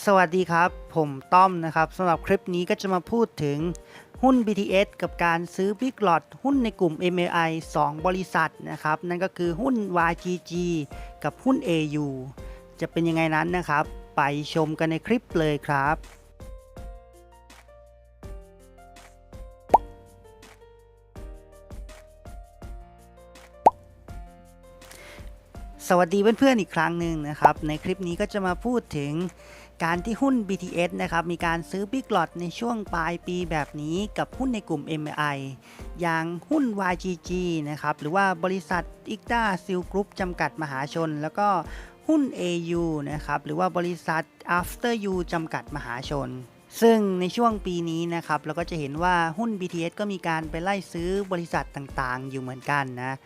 สวัสดีครับ ผมต้อมนะครับสำหรับคลิปนี้ก็จะมาพูดถึงหุ้น BTS กับการซื้อ Big Lot หุ้นในกลุ่ม MAI 2 บริษัทนะครับ นั่นก็คือหุ้น YGG กับหุ้น AU จะเป็นยังไงนั้นนะครับ ไปชมกันในคลิปเลยครับ สวัสดีเพื่อนๆอีกครั้งหนึ่งนะครับ ในคลิปนี้ก็จะมาพูดถึง การที่หุ้น BTS นะครับมีการซื้อ Big Lot ในช่วงปลายปีแบบนี้กับหุ้นในกลุ่ม MI อย่างหุ้น YGG นะครับหรือว่าบริษัท i c t a s e a l Group จำกัดมหาชน แล้วก็หุ้น AU นะครับหรือว่าบริษัท After You จำกัดมหาชนซึ่งในช่วงปีนี้นะครับเราก็จะเห็นว่าหุ้น BTS ก็มีการไปไล่ซื้อบริษัทต่างๆ อยู่เหมือนกันนะ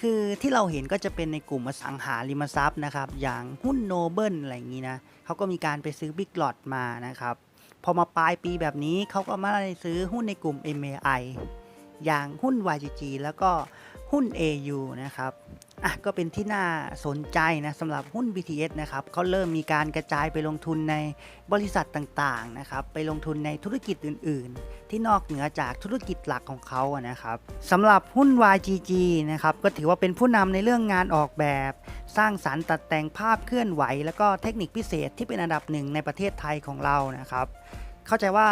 คือที่เราเห็นก็จะเป็นในกลุ่มอสังหาริมทรัพย์นะครับ อย่างหุ้นโนเบิลอะไรอย่างนี้นะเขาก็มีการไปซื้อบิ๊กหลอดมานะครับ พอมาปลายปีแบบนี้เขาก็มาซื้อหุ้นในกลุ่ม MAI อย่างหุ้น YGG แล้วก็ หุ้น AU นะครับอะก็เป็นที่น่าสนใจนะสำหรับหุ้น BTS นะครับเขาเริ่มมีการกระจายไปลงทุนในบริษัทต่างๆนะครับไปลงทุนในธุรกิจอื่น ๆ ที่นอกเหนือจากธุรกิจหลักของเขาอะนะครับสำหรับหุ้น YGG นะครับก็ถือว่าเป็นผู้นำในเรื่องงานออกแบบ สร้างสารรค์ตัดแต่งภาพเคลื่อนไหว แล้วก็เทคนิคพิเศษที่เป็นอันดับหนึ่งในประเทศไทยของเรานะครับ เข้าใจว่า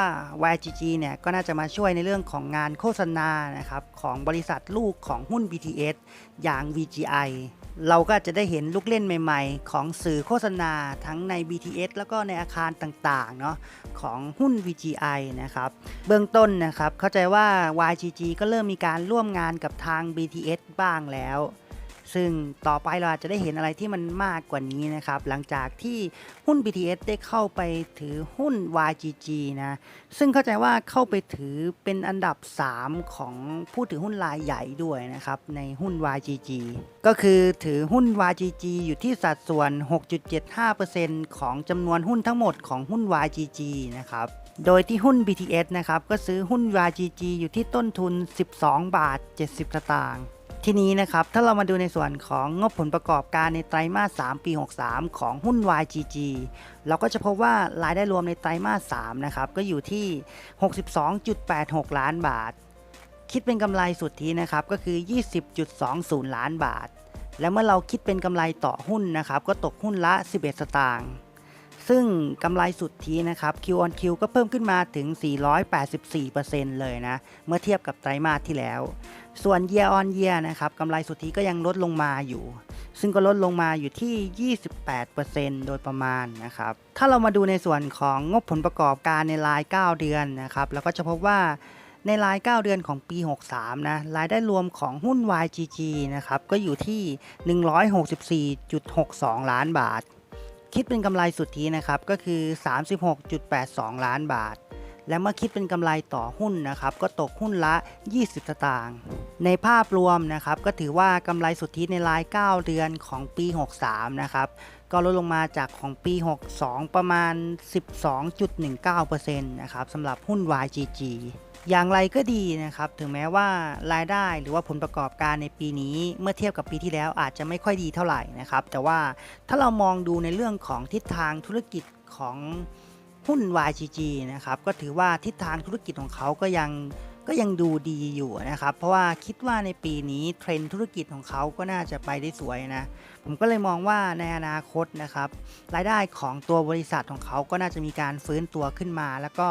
YGG เนี่ยก็น่าจะมาช่วยในเรื่องของงานโฆษณานะครับของบริษัทลูกของหุ้น BTS อย่าง VGI เราก็จะได้เห็นลูกเล่นใหม่ๆ ของสื่อโฆษณาทั้งใน BTS แล้วก็ในอาคารต่างๆเนาะของหุ้น VGI นะครับ เบื้องต้นนะครับเข้าใจว่า YGG ก็เริ่มมีการร่วมงานกับทาง BTS บ้างแล้ว ซึ่งต่อไปเราอาจจะได้เห็นอะไรที่มันมากกว่านี้นะครับ หลังจากที่หุ้น BTS ได้เข้าไปถือหุ้น YGG นะ ซึ่งเข้าใจว่าเข้าไปถือเป็นอันดับ 3 ของผู้ถือหุ้นรายใหญ่ด้วยนะครับ ในหุ้น YGG ก็คือถือหุ้น YGG อยู่ที่สัดส่วน 6.75%ของจำนวนหุ้นทั้งหมดของหุ้น YGG นะครับโดยที่หุ้น BTS นะครับ ก็ซื้อหุ้น YGG อยู่ที่ต้นทุน 12 บาท 70 สตางค์ ทีนี้นะครับ ถ้าเรามาดูในส่วนของงบผลประกอบการในไตรมาส 3 ปี 63 ของหุ้น YGG เราก็จะพบว่ารายได้รวมในไตรมาส 3 นะครับ ก็อยู่ที่ 62.86 ล้านบาท คิดเป็นกำไรสุทธินะครับ ก็คือ 20.20 ล้านบาท แล้วเมื่อเราคิดเป็นกำไรต่อหุ้นนะครับ ก็ตกหุ้นละ 11 สตางค์ซึ่งกำไรสุทธินะครับ Q on Q ก็เพิ่มขึ้นมาถึง 484%เลยนะ เมื่อเทียบกับไตรมาสที่แล้ว ส่วน year on year นะครับกำไรสุทธิก็ยังลดลงมาอยู่ ซึ่งก็ลดลงมาอยู่ที่ 28%โดยประมาณนะครับ ถ้าเรามาดูในส่วนของงบผลประกอบการในราย 9 เดือนนะครับเราก็จะพบว่าในราย 9 เดือนของปี 63 นะ รายได้รวมของหุ้น YGG นะครับ ก็อยู่ที่ 164.62 ล้านบาท คิดเป็นกำไรสุทธินะครับ ก็คือ 36.82 ล้านบาท และเมื่อคิดเป็นกำไรต่อหุ้นนะครับก็ตกหุ้นละ 20 สตางค์ในภาพรวมนะครับก็ถือว่ากำไรสุทธิในราย 9 เดือนของปี 63 นะครับก็ลดลงมาจากของปี 62 ประมาณ 12.19%นะครับสำหรับหุ้น YGG อย่างไรก็ดีนะครับ ถึงแม้ว่ารายได้หรือว่าผลประกอบการในปีนี้เมื่อเทียบกับปีที่แล้วอาจจะไม่ค่อยดีเท่าไหร่นะครับ แต่ว่าถ้าเรามองดูในเรื่องของทิศทางธุรกิจของ หุ้น YGG นะครับก็ถือว่าทิศทางธุรกิจของเขาก็ยังก็ยังดูดีอยู่นะครับ เพราะว่าคิดว่าในปีนี้เทรนธุรกิจของเขาก็น่าจะไปได้สวยนะ ผมก็เลยมองว่าในอนาคตนะครับรายได้ของตัวบริษัทของเขาก็น่าจะมีการฟื้นตัวขึ้นมา แล้วก็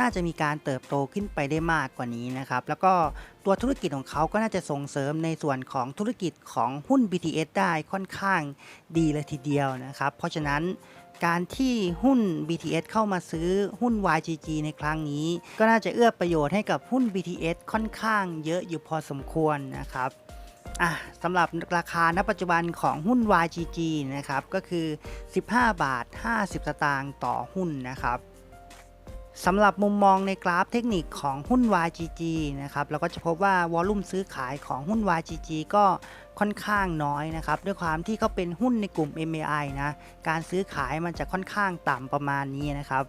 น่าจะมีการเติบโตขึ้นไปได้มากกว่านี้นะครับ แล้วก็ตัวธุรกิจของเขาก็น่าจะส่งเสริมในส่วนของธุรกิจของหุ้น BTS ได้ค่อนข้างดีเลยทีเดียวนะครับ เพราะฉะนั้น การที่หุ้น BTS เข้ามาซื้อหุ้น YGG ในครั้งนี้ ก็น่าจะเอื้อประโยชน์ให้กับหุ้น BTS ค่อนข้างเยอะอยู่พอสมควรนะครับอะสำหรับราคาณปัจจุบันของหุ้น YGG นะครับก็คือ 15 บาท 50 สตางค์ต่อหุ้นนะครับสำหรับมุมมองในกราฟเทคนิคของหุ้น YGG นะครับเราก็จะพบว่าวอลุ่มซื้อขายของหุ้น YGG ก็ ค่อนข้างน้อยนะครับด้วยความที่เขาเป็นหุ้นในกลุ่ม MAI นะการซื้อขายมันจะค่อนข้างต่ำประมาณนี้นะครับ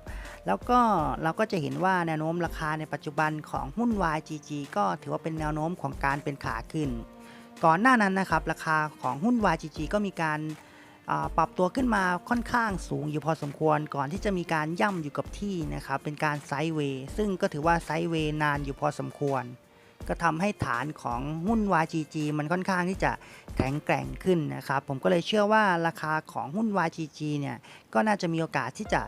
แล้วก็เราก็จะเห็นว่าแนวโน้มราคาในปัจจุบันของหุ้น YGG ก็ถือว่าเป็นแนวโน้มของการเป็นขาขึ้น ก่อนหน้านั้นนะครับราคาของหุ้น YGG ก็มีการปรับตัวขึ้นมาค่อนข้างสูงอยู่พอสมควรก่อนที่จะมีการย่ำอยู่กับที่นะครับเป็นการไซด์เวย์ซึ่งก็ถือว่าไซด์เวย์นานอยู่พอสมควร ก็ทำให้ฐานของหุ้น YGG มันค่อนข้างที่จะแข็งแกร่งขึ้นนะครับ ผมก็เลยเชื่อว่าราคาของหุ้น YGG เนี่ยก็น่าจะมีโอกาสที่จะ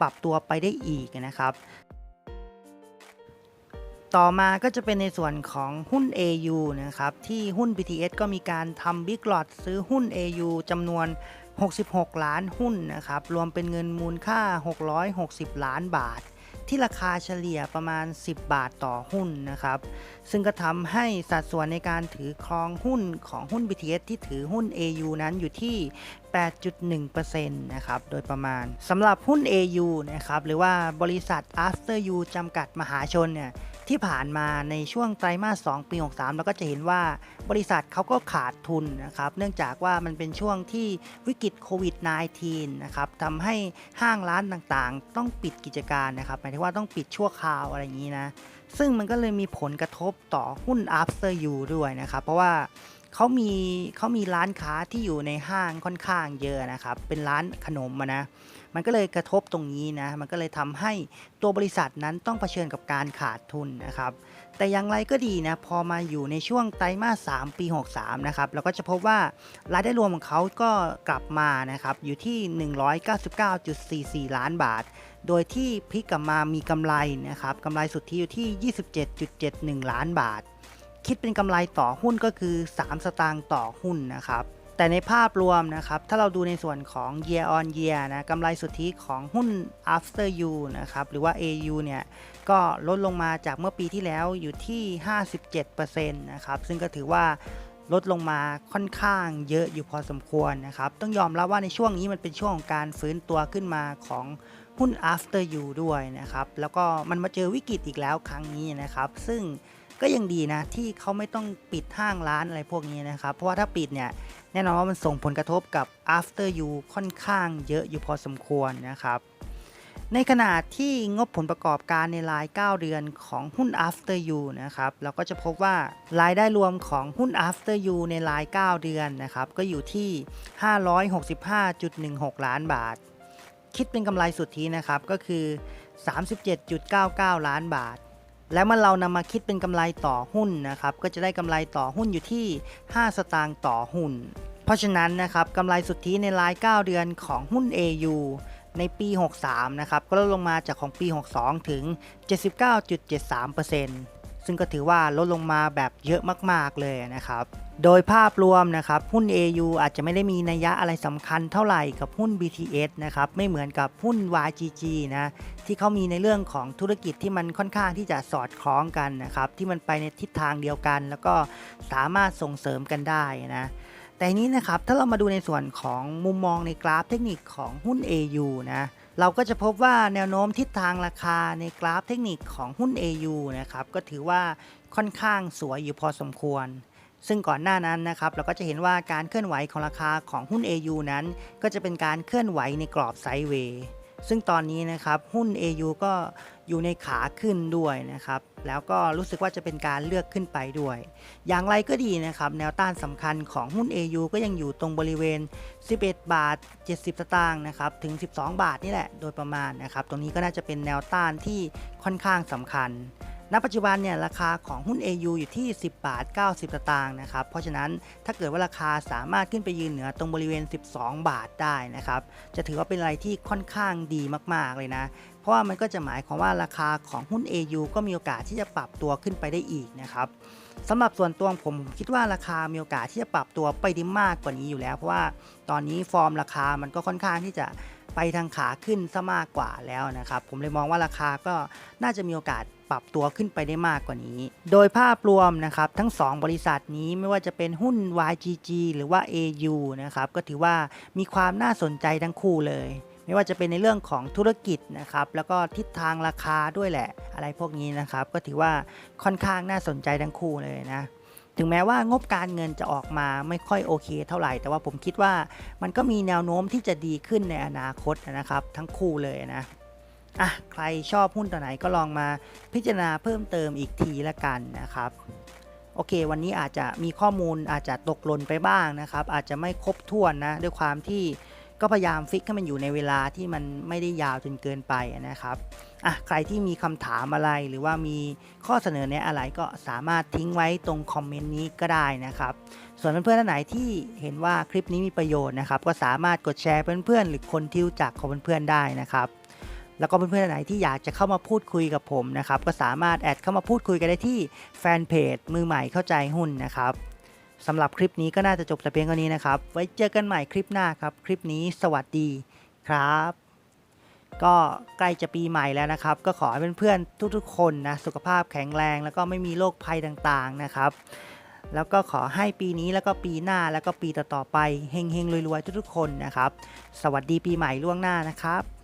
ปรับตัวไปได้อีกนะครับ ต่อมาก็จะเป็นในส่วนของหุ้น AU นะครับ ที่หุ้น BTS ก็มีการทำ Big Lot ซื้อหุ้น AU จำนวน 66 ล้านหุ้นนะครับ รวมเป็นเงินมูลค่า 660 ล้านบาท ที่ราคาเฉลี่ยประมาณ 10 บาทต่อหุ้นนะครับ ซึ่งก็ทำให้สัดส่วนในการถือครองหุ้นของหุ้น BTS ที่ถือหุ้น AU นั้นอยู่ที่ 8.1%นะครับโดยประมาณสำหรับหุ้น AU นะครับหรือว่าบริษัท After You จำกัดมหาชนเนี่ย ที่ผ่านมาในช่วงไตรมาส 2 ปี 63 เราก็จะเห็นว่าบริษัทเขาก็ขาดทุนนะครับ เนื่องจากว่ามันเป็นช่วงที่วิกฤตโควิด -19 นะครับทำให้ห้างร้านต่างๆ ต้องปิดกิจการนะครับหมายถึงว่าต้องปิดชั่วคราวอะไรอย่างนี้นะ ซึ่งมันก็เลยมีผลกระทบต่อหุ้น After You ด้วยนะครับ เพราะว่าเขามีเขามีร้านค้าที่อยู่ในห้างค่อนข้างเยอะนะครับ เป็นร้านขนมนะ มันก็เลยกระทบตรงนี้นะมันก็เลยทำให้ตัวบริษัทนั้นต้องเผชิญกับการขาดทุนนะครับแต่อย่างไรก็ดีนะพอมาอยู่ในช่วงไตรมาส 3 ปี 63 นะครับเราก็จะพบว่ารายได้รวมของเขาก็กลับมานะครับอยู่ที่ 199.44 ล้านบาท โดยที่พลิกกลับมามีกำไรนะครับกำไรสุทธิอยู่ที่ 27.71 ล้านบาท คิดเป็นกำไรต่อหุ้นก็คือ 3 สตางค์ต่อหุ้นนะครับ แต่ในภาพรวมนะครับ ถ้าเราดูในส่วนของ year on year นะกำไรสุทธิของหุ้น after you นะครับ หรือว่า AU เนี่ย ก็ลดลงมาจากเมื่อปีที่แล้วอยู่ที่ 57%นะครับ ซึ่งก็ถือว่าลดลงมาค่อนข้างเยอะอยู่พอสมควรนะครับ ต้องยอมรับว่าในช่วงนี้มันเป็นช่วงของการฟื้นตัวขึ้นมาของหุ้น after you ด้วยนะครับ แล้วก็มันมาเจอวิกฤตอีกแล้วครั้งนี้นะครับ ซึ่ง ก็ยังดีนะที่เขาไม่ต้องปิดห้างร้านอะไรพวกนี้นะครับ เพราะว่าถ้าปิดเนี่ยแน่นอนว่ามันส่งผลกระทบกับ after you ค่อนข้างเยอะอยู่พอสมควรนะครับในขณะที่งบผลประกอบการในราย 9 เดือนของหุ้น after you นะครับเราก็จะพบว่ารายได้รวมของหุ้น after you ในราย 9 เดือนนะครับก็อยู่ที่ 565.16 ล้านบาท คิดเป็นกำไรสุทธินะครับก็คือ 37.99 ล้านบาท แล้วเมื่อเรานำมาคิดเป็นกำไรต่อหุ้นนะครับ ก็จะได้กำไรต่อหุ้นอยู่ที่ 5 สตางค์ต่อหุ้น เพราะฉะนั้นนะครับกำไรสุทธิในราย 9 เดือนของหุ้น AU ในปี 63 นะครับ ก็ลดลงมาจากของปี 62 ถึง 79.73% ซึ่งก็ถือว่าลดลงมาแบบเยอะมาก ๆ เลยนะครับ โดยภาพรวมนะครับหุ้น AU อาจจะไม่ได้มีนัยยะอะไรสำคัญเท่าไหร่กับหุ้น BTS นะครับไม่เหมือนกับหุ้น YGG นะที่เขามีในเรื่องของธุรกิจที่มันค่อนข้างที่จะสอดคล้องกันนะครับที่มันไปในทิศทางเดียวกัน แล้วก็สามารถส่งเสริมกันได้นะแต่นี้นะครับถ้าเรามาดูในส่วนของมุมมองในกราฟเทคนิคของหุ้น AU นะ เราก็จะพบว่าแนวโน้มทิศทางราคาในกราฟเทคนิคของหุ้น AU นะครับก็ถือว่าค่อนข้างสวยอยู่พอสมควร ซึ่งก่อนหน้านั้นนะครับเราก็จะเห็นว่าการเคลื่อนไหวของราคาของหุ้น AU นั้น ก็จะเป็นการเคลื่อนไหวในกรอบไซด์เวย์ ซึ่งตอนนี้นะครับหุ้น AU ก็อยู่ในขาขึ้นด้วยนะครับ แล้วก็รู้สึกว่าจะเป็นการเลือกขึ้นไปด้วย อย่างไรก็ดีนะครับ แนวต้านสำคัญของหุ้น AU ก็ยังอยู่ตรงบริเวณ 11 บาท 70 สตางค์นะครับ ถึง 12 บาทนี่แหละ โดยประมาณนะครับ ตรงนี้ก็น่าจะเป็นแนวต้านที่ค่อนข้างสำคัญ ณปัจจุบันเนี่ยราคาของหุ้น AU อยู่ที่ 10 บาท 90 สตางค์นะครับ เพราะฉะนั้นถ้าเกิดว่าราคาสามารถขึ้นไปยืนเหนือตรงบริเวณ 12 บาทได้นะครับ จะถือว่าเป็นอะไรที่ค่อนข้างดีมาก ๆ เลยนะ เพราะว่ามันก็จะหมายความว่าราคาของหุ้น AU ก็มีโอกาสที่จะปรับตัวขึ้นไปได้อีกนะครับสำหรับส่วนตัวผมคิดว่าราคามีโอกาสที่จะปรับตัวไปได้มากกว่านี้อยู่แล้ว เพราะว่าตอนนี้ฟอร์มราคามันก็ค่อนข้างที่จะ ไปทางขาขึ้นซะมากกว่าแล้วนะครับ ผมเลยมองว่าราคาก็น่าจะมีโอกาสปรับตัวขึ้นไปได้มากกว่านี้ โดยภาพรวมนะครับทั้ง 2 บริษัทนี้ไม่ว่าจะเป็นหุ้น YGG หรือว่า AU นะครับก็ถือว่ามีความน่าสนใจทั้งคู่เลย ไม่ว่าจะเป็นในเรื่องของธุรกิจนะครับแล้วก็ทิศทางราคาด้วยแหละ อะไรพวกนี้นะครับก็ถือว่าค่อนข้างน่าสนใจทั้งคู่เลยนะ ถึงแม้ว่างบการเงินจะออกมาไม่ค่อยโอเคเท่าไหร่ แต่ว่าผมคิดว่ามันก็มีแนวโน้มที่จะดีขึ้นในอนาคตนะครับ ทั้งคู่เลยนะอะใครชอบหุ้นตัวไหนก็ลองมาพิจารณาเพิ่มเติมอีกทีละกันนะครับโอเค วันนี้อาจจะมีข้อมูลอาจจะตกหล่นไปบ้างนะครับ อาจจะไม่ครบถ้วนนะด้วยความที่ ก็พยายามฟิกให้มันอยู่ในเวลาที่มันไม่ได้ยาวจนเกินไปนะครับอะใครที่มีคำถามอะไรหรือว่ามีข้อเสนอแนะอะไรก็สามารถทิ้งไว้ตรงคอมเมนต์นี้ก็ได้นะครับ ส่วนเพื่อนๆท่านไหนที่เห็นว่าคลิปนี้มีประโยชน์นะครับ ก็สามารถกดแชร์เพื่อนๆหรือคนที่รู้จักของเพื่อนๆได้นะครับแล้วก็เพื่อนๆท่านไหนที่อยากจะเข้ามาพูดคุยกับผมนะครับ ก็สามารถแอดเข้ามาพูดคุยกันได้ที่แฟนเพจมือใหม่เข้าใจหุ้นนะครับ สำหรับคลิปนี้ก็น่าจะจบแต่เพียงเท่านี้นะครับ ไว้เจอกันใหม่คลิปหน้าครับ คลิปนี้สวัสดีครับ ก็ใกล้จะปีใหม่แล้วนะครับ ก็ขอให้เพื่อนๆทุกๆ คนนะสุขภาพแข็งแรง แล้วก็ไม่มีโรคภัยต่างๆนะครับแล้วก็ขอให้ปีนี้แล้วก็ปีหน้าแล้วก็ปีต่อๆไปเฮงๆรวยๆทุกๆคนนะครับ สวัสดีปีใหม่ล่วงหน้านะครับ